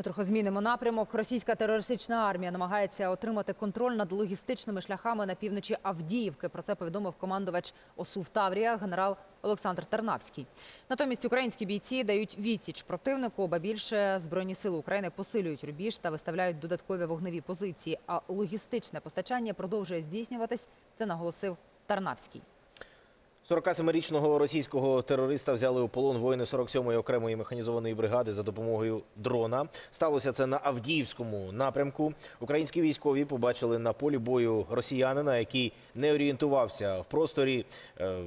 Ми трохи змінимо напрямок. Російська терористична армія намагається отримати контроль над логістичними шляхами на півночі Авдіївки. Про це повідомив командувач ОСУ в Таврія генерал Олександр Тарнавський. Натомість українські бійці дають відсіч противнику, ба більше збройні сили України посилюють рубіж та виставляють додаткові вогневі позиції. А логістичне постачання продовжує здійснюватись. Це наголосив Тарнавський. 47-річного російського терориста взяли у полон воїни 47-ї окремої механізованої бригади за допомогою дрона. Сталося це на Авдіївському напрямку. Українські військові побачили на полі бою росіянина, який не орієнтувався в просторі. Е,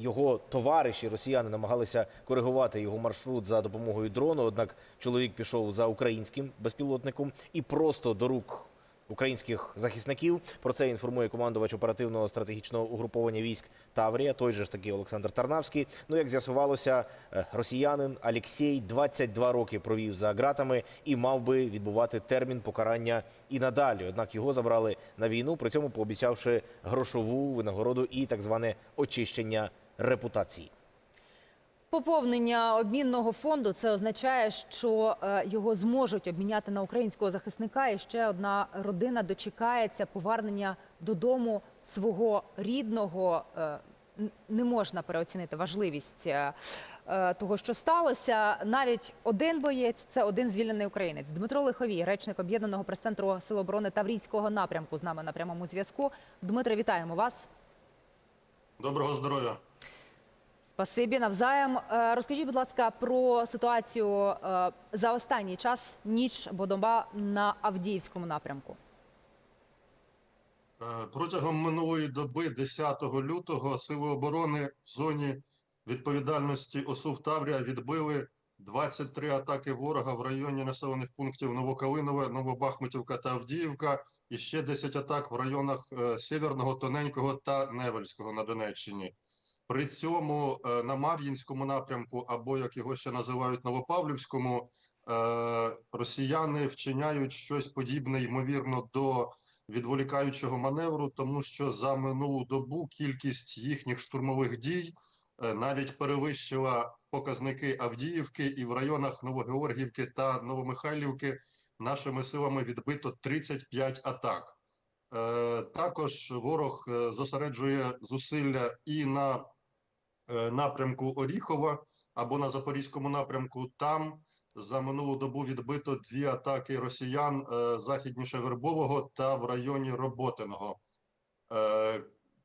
Його товариші росіяни намагалися коригувати його маршрут за допомогою дрону. Однак чоловік пішов за українським безпілотником і просто до рук українських захисників. Про це інформує командувач оперативного стратегічного угруповання військ Таврія, той же ж таки Олександр Тарнавський. Ну як з'ясувалося, е, росіянин Алексій 22 роки провів за ґратами і мав би відбувати термін покарання і надалі. Однак його забрали на війну, при цьому пообіцявши грошову винагороду і так зване очищення репутації. Поповнення обмінного фонду це означає, що е, його зможуть обміняти на українського захисника. І ще одна родина дочекається повернення додому свого рідного. Е, Не можна переоцінити важливість е, того, що сталося. Навіть один боєць це один звільнений українець. Дмитро Лиховій, речник об'єднаного прес-центру Сил оборони Таврійського напрямку, з нами на прямому зв'язку. Дмитре, вітаємо вас. Доброго здоров'я. Спасибі навзаєм. Е, Розкажіть, будь ласка, про ситуацію е, за останній час ніч або доба на Авдіївському напрямку. Е, Протягом минулої доби, 10 лютого, Сили оборони в зоні відповідальності ОСУВ Таврія відбили 23 атаки ворога в районі населених пунктів Новокалинове, Новобахмутівка та Авдіївка, і ще 10 атак в районах Сєвєрного, Тоненького та Невельського на Донеччині. При цьому е, на Мар'їнському напрямку, або як його ще називають Новопавлівському, е, росіяни вчиняють щось подібне, ймовірно, до відволікаючого маневру, тому що за минулу добу кількість їхніх штурмових дій е, навіть перевищила показники Авдіївки, і в районах Новогеоргіївки та Новомихайлівки нашими силами відбито 35 атак. Також ворог зосереджує зусилля і на напрямку Оріхова або на Запорізькому напрямку. Там за минулу добу відбито дві атаки росіян е, західніше Вербового та в районі Роботиного. Е,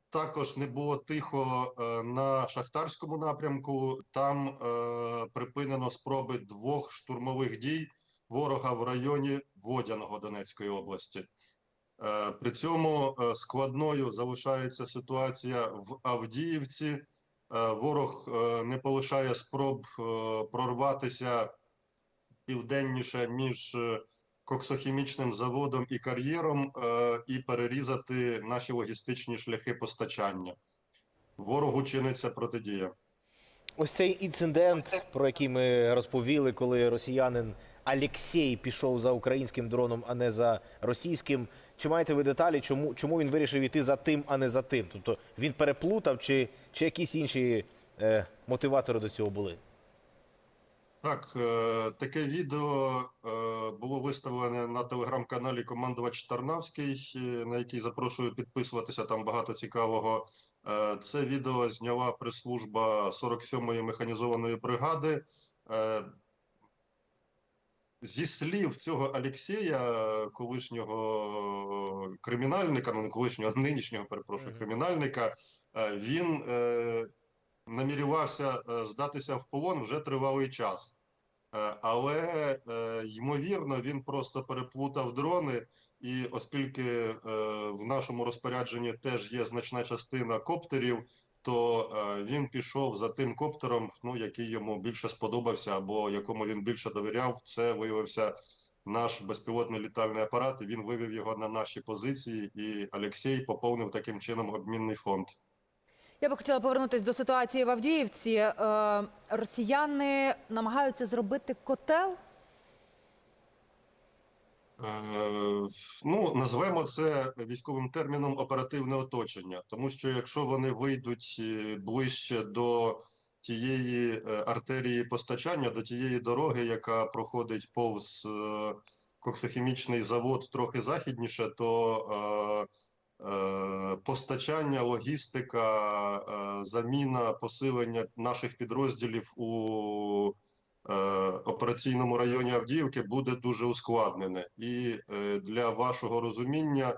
також не було тихо е, на Шахтарському напрямку. Там е, припинено спроби двох штурмових дій ворога в районі Водяного Донецької області. Е, При цьому е, складною залишається ситуація в Авдіївці. Е, Ворог е, не полишає спроб е, прорватися південніше між коксохімічним заводом і кар'єром і перерізати наші логістичні шляхи постачання. Ворогу чиниться протидія. Ось цей інцидент, про який ми розповіли, коли росіянин Алексій пішов за українським дроном, а не за російським. Чи маєте ви деталі, чому, чому він вирішив іти за тим, а не за тим? Тобто він переплутав, чи, чи якісь інші е, мотиватори до цього були? Так, е, таке відео е, було виставлене на телеграм-каналі Командувач Тарнавський, е, на який запрошую підписуватися. Там багато цікавого. Це відео зняла прес-служба 47-ї механізованої бригади. Зі слів цього Алексія, колишнього кримінальника, ну не колишнього, а нинішнього, перепрошую, кримінальника, він намірювався е, здатися в полон вже тривалий час. Е, Але, е, ймовірно, він просто переплутав дрони, і оскільки в нашому розпорядженні теж є значна частина коптерів, то він пішов за тим коптером, ну, який йому більше сподобався, або якому він більше довіряв. Це виявився наш безпілотний літальний апарат, і він вивів його на наші позиції, і Олексій поповнив таким чином обмінний фонд. Я би хотіла повернутися до ситуації в Авдіївці. Е, Росіяни намагаються зробити котел. Е, Ну, назвемо це військовим терміном оперативне оточення, тому що якщо вони вийдуть е, ближче до тієї артерії постачання, до тієї дороги, яка проходить повз коксохімічний завод трохи західніше, то постачання, логістика, е, заміна, посилення наших підрозділів у е, операційному районі Авдіївки буде дуже ускладнене. І е, для вашого розуміння,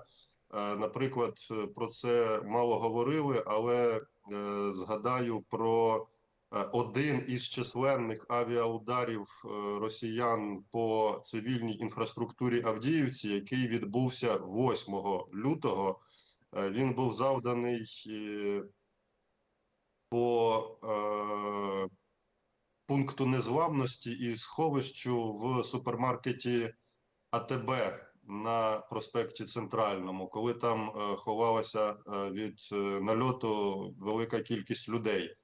е, наприклад, е, про це мало говорили, але е, згадаю про е, один із численних авіаударів е, росіян по цивільній інфраструктурі Авдіївці, який відбувся 8 лютого. Е, Він був завданий е, по е, пункту незламності і сховищу в супермаркеті АТБ на проспекті Центральному, коли там е, ховалася е, від е, нальоту велика кількість людей.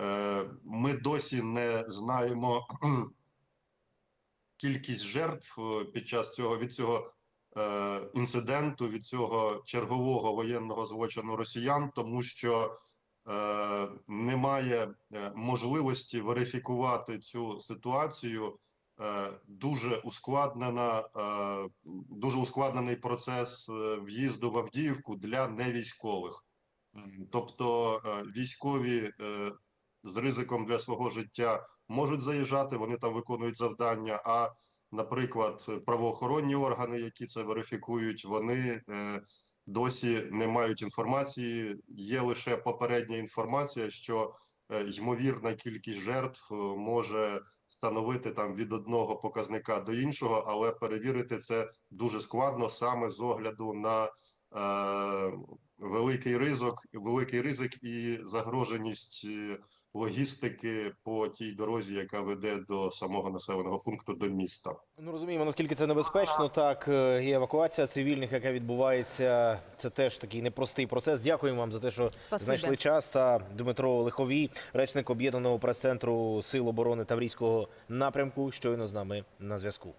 Е, Ми досі не знаємо кількість жертв е, під час цього від цього е, інциденту, від цього чергового воєнного злочину росіян, тому що немає можливості верифікувати цю ситуацію. Дуже ускладнена, дуже ускладнений процес в'їзду в Авдіївку для невійськових. Тобто військові з ризиком для свого життя можуть заїжджати, вони там виконують завдання. А, наприклад, правоохоронні органи, які це верифікують, вони е, досі не мають інформації. Є лише попередня інформація, що е, ймовірна кількість жертв е, може встановити там від одного показника до іншого, але перевірити це дуже складно саме з огляду на е, великий ризик, великий ризик і загроженість е, логістики по тій дорозі, яка веде до самого населеного пункту до міста. Ну розуміємо, наскільки це небезпечно. Так і евакуація цивільних, яка відбувається, це теж такий непростий процес. Дякуємо вам за те, що Спасибо. знайшли час. Та Дмитро Лиховій, речник об'єднаного прес-центру Сил оборони Таврійського напрямку, щойно з нами на зв'язку.